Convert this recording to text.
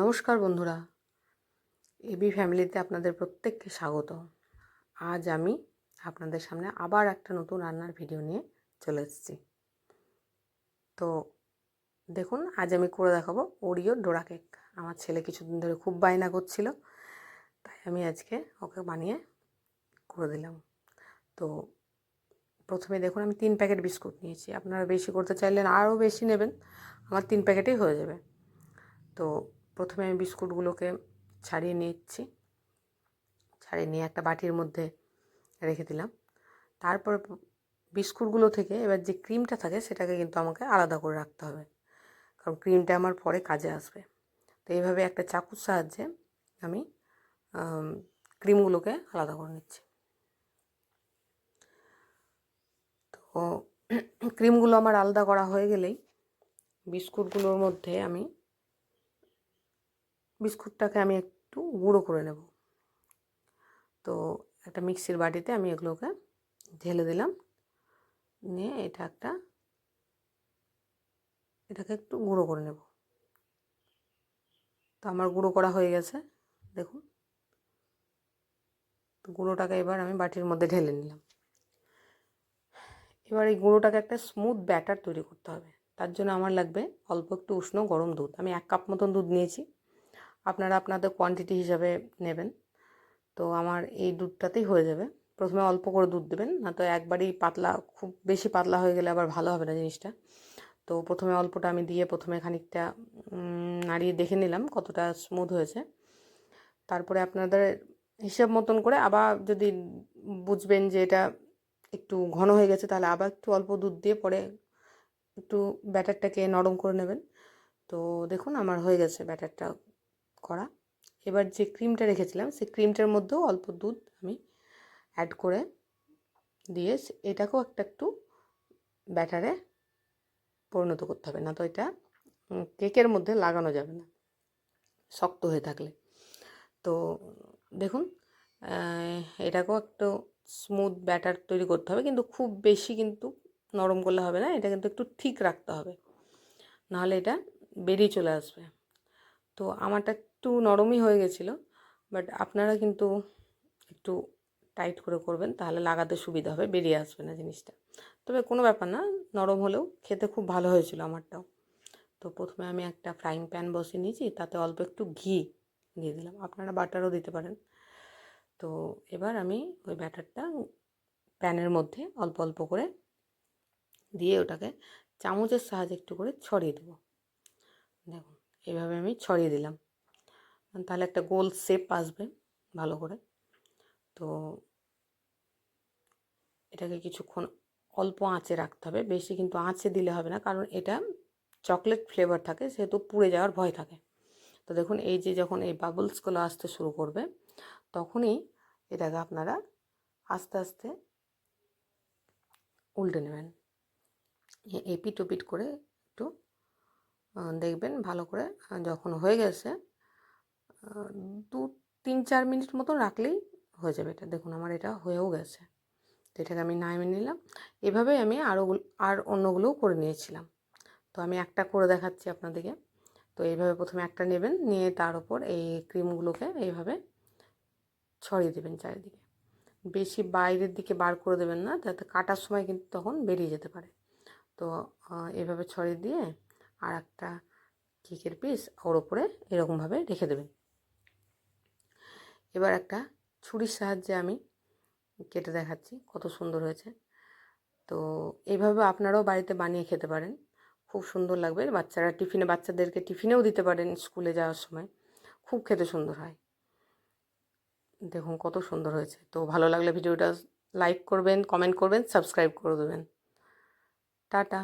নমস্কার বন্ধুরা। এবি ফ্যামিলিতে আপনাদের প্রত্যেককে স্বাগত। আজ আমি আপনাদের সামনে আবার একটা নতুন রান্নার ভিডিও নিয়ে চলে এসেছি। তো দেখুন, আজ আমি করে দেখাবো ওরিও ডোরা কেক। আমার ছেলে কিছুদিন ধরে খুব বায়না করছিল, তাই আমি আজকে ওকে বানিয়ে করে দিলাম। তো প্রথমে দেখুন, আমি তিন প্যাকেট বিস্কুট নিয়েছি। আপনারা বেশি করতে চাইলেন আরও বেশি নেবেন, আমার তিন প্যাকেটেই হয়ে যাবে। তো প্রথমে আমি বিস্কুটগুলোকে ছাড়িয়ে নিচ্ছি। ছাড়িয়ে নিয়ে একটা বাটির মধ্যে রেখে দিলাম। তারপর বিস্কুটগুলো থেকে এবার যে ক্রিমটা থাকে সেটাকে কিন্তু আমাকে আলাদা করে রাখতে হবে। কারণ ক্রিমটা আমার পরে কাজে আসবে। তো এইভাবে একটা চাকুর সাহায্যে আমি ক্রিমগুলোকে আলাদা করে নিচ্ছি। তো ক্রিমগুলো আমার আলাদা করা হয়ে গেলেই বিস্কুটগুলোর মধ্যে আমি বিস্কুটটাকে আমি একটু গুঁড়ো করে নেব। তো একটা মিক্সির বাটিতে আমি এগুলোকে ঢেলে দিলাম। নিয়ে এটা একটা, এটাকে একটু গুঁড়ো করে নেব। তো আমার গুঁড়ো করা হয়ে গেছে, দেখুন। তো গুঁড়োটাকে এবার আমি বাটির মধ্যে ঢেলে নিলাম। এবার এই গুঁড়োটাকে একটা স্মুথ ব্যাটার তৈরি করতে হবে। তার জন্য আমার লাগবে অল্প একটু উষ্ণ গরম দুধ। আমি এক কাপ মতন দুধ নিয়েছি। আপনারা আপনাদের কোয়ান্টিটি হিসাবে নেবেন। তো আমার এই দুধটাতেই হয়ে যাবে। প্রথমে অল্প করে দুধ দেবেন, না তো একবারই পাতলা, খুব বেশি পাতলা হয়ে গেলে আবার ভালো হবে না জিনিসটা। তো প্রথমে অল্পটা আমি দিয়ে প্রথমে খানিকটা নাড়িয়ে দেখে নিলাম কতটা স্মুথ হয়েছে। তারপরে আপনাদের হিসাব মতন করে আবার যদি বুঝবেন যে এটা একটু ঘন হয়ে গেছে, তাহলে আবার একটু অল্প দুধ দিয়ে পরে একটু ব্যাটারটাকে নরম করে নেবেন। তো দেখুন আমার হয়ে গেছে ব্যাটারটা করা। এবার যে ক্রিমটা রেখেছিলাম, সেই ক্রিমটার মধ্যেও অল্প দুধ আমি অ্যাড করে দিয়ে এটাকেও একটা একটু ব্যাটারে পরিণত করতে হবে। না তো এটা কেকের মধ্যে লাগানো যাবে না, শক্ত হয়ে থাকলে। তো দেখুন এটাকেও একটু স্মুথ ব্যাটার তৈরি করতে হবে। কিন্তু খুব বেশি কিন্তু নরম করলে হবে না, এটা কিন্তু একটু ঠিক রাখতে হবে। নাহলে এটা বেরিয়ে চলে আসবে। তো আমারটা একটু নরমই হয়ে গেছিল বাট আপনারা কিন্তু একটু টাইট করে করবেন, তাহলে লাগাতে সুবিধা হবে, বেরিয়ে আসবে না জিনিসটা। তবে কোনো ব্যাপার না, নরম হলেও খেতে খুব ভালো হয়েছিল আমারটাও। তো প্রথমে আমি একটা ফ্রাইং প্যান বসিয়ে নিয়েছি, তাতে অল্প একটু ঘি দিয়ে দিলাম। আপনারা বাটারও দিতে পারেন। তো এবার আমি ওই ব্যাটারটা প্যানের মধ্যে অল্প অল্প করে দিয়ে ওটাকে চামচের সাহায্যে একটু করে ছড়িয়ে দেবো। দেখুন, এভাবে আমি ছড়িয়ে দিলাম। তাহলে একটা গোল শেপ আসবে ভালো করে। তো এটাকে কিছুক্ষণ অল্প আঁচে রাখতে হবে। বেশি কিন্তু আঁচে দিলে হবে না, কারণ এটা চকলেট ফ্লেভার থাকে, সেহেতু পুড়ে যাওয়ার ভয় থাকে। তো দেখুন, এই যে যখন এই বাবলসগুলো আসতে শুরু করবে, তখনই এটাকে আপনারা আস্তে আস্তে উল্টে নেবেন। এপিট ওপিট করে একটু দেখবেন ভালো করে যখন হয়ে গেছে দু, তিন, চার মিনিট মতো রাখলেই হয়ে যাবে এটা। দেখুন আমার এটা হয়েও গেছে। তো এটাকে আমি নামিয়ে নিলাম। এভাবেই আমি আরও আর অন্যগুলোও করে নিয়েছিলাম। তো আমি একটা করে দেখাচ্ছি আপনাদেরকে। তো এইভাবে প্রথমে একটা নেবেন, নিয়ে তার উপর এই ক্রিমগুলোকে এইভাবে ছড়িয়ে দেবেন চারিদিকে। বেশি বাইরের দিকে বার করে দেবেন না, যাতে কাটার সময় কিন্তু তখন বেরিয়ে যেতে পারে। তো এভাবে ছড়িয়ে দিয়ে আর একটা কেকের পিস ওর ওপরে এরকমভাবে রেখে দেবেন। এবার একটা ছুরির সাহায্যে আমি কেটে দেখাচ্ছি, কত সুন্দর হয়েছে। তো এইভাবে আপনারাও বাড়িতে বানিয়ে খেতে পারেন। খুব সুন্দর লাগবে। বাচ্চারা টিফিনে, বাচ্চাদেরকে টিফিনেও দিতে পারেন স্কুলে যাওয়ার সময়। খুব খেতে সুন্দর হয়। দেখুন কত সুন্দর হয়েছে। তো ভালো লাগলে ভিডিওটা লাইক করবেন, কমেন্ট করবেন, সাবস্ক্রাইব করে দেবেন। টাটা।